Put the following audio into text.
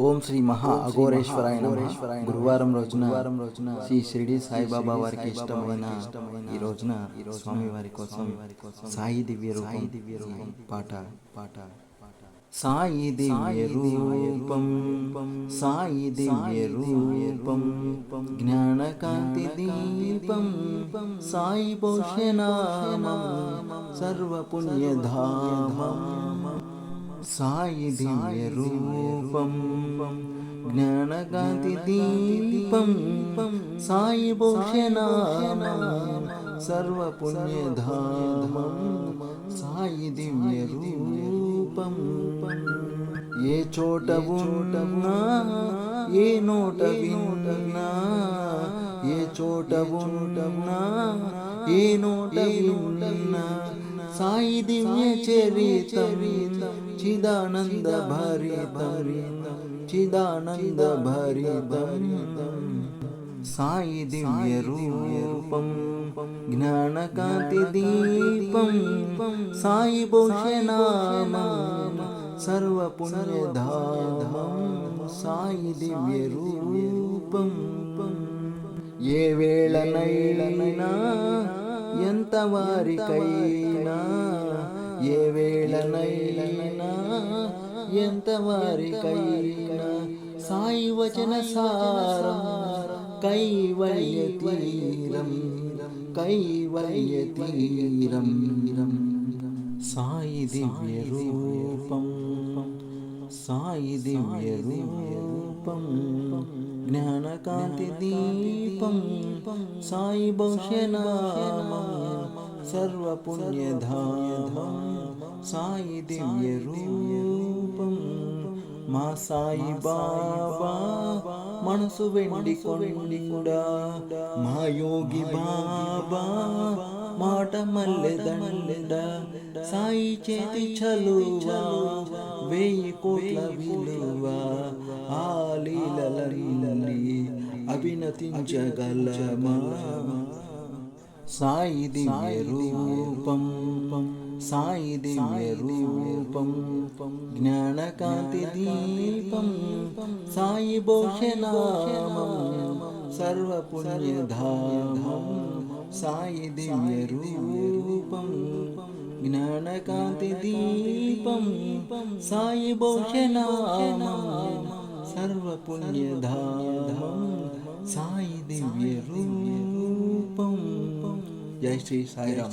ఓం శ్రీ మహా అఘోరేశ్వరాయ నమః. గురువారం రోజున గురువారం రోజున శ్రీ షిరిడి సాయిబాబా వారికి ఇష్టమైన ఈ రోజున స్వామి వారి కోసం సాయి దివ్య రూపం దివ్య పాట పాట సాయి దివ్య రూపం సాయి దివ్య రూపం జ్ఞానకాంతి దీపం సాయి పోషనామం సర్వపుణ్యధామం సాయి దివ్య రూపం జ్ఞానకాంతి దీపం సాయి భూషణామం సర్వపుణ్యధామం సాయి దివ్య రూపం ఏ చోట ఉన్నా ఏ నోట విన్నా ఏ చోట ఉన్నా ఏ నోట విన్నా సాయి దివ్య చరితం చిదానంద భరితం చిదానంద భరితం సాయి దివ్య రూపం జ్ఞానకాంతి దీపం సాయి భూషణామం సర్వపుణ్యధామం సాయి దివ్య రూపం ఏ వేళనైనా ఎంత వారికైనా ఏ వేళనైనా ఎంత వారికైనా సాయి వచన సారం కైవల్య తీరం కైవల్య తీరం సాయి దివ్య రూపం సాయి దివ్య రూపం ज्ञानकान्तिदीपं पं सांश्यनाम सर्वपुण्यधाय धा साई देव మా సాయి బాబా మనసు వెండి కొండా. మా యోగి బాబా మాట మల్లె దండ సాయి చేతి చలువా వెయ్యి కోట్ల విలువ. ఆ లీలలన్నీ అభినతించగలమా సాయి దివ్య రూపం. సాయి దివ్య రూపం జ్ఞానకాంతి దీపం సాయి భూషణామం సర్వపుణ్యధామం సాయి దివ్య రూపం జ్ఞానకాంతి దీపం సాయి భూషణామం సర్వపుణ్యధామం సాయి దివ్య రూపం జై శ్రీ సాయిరామ్.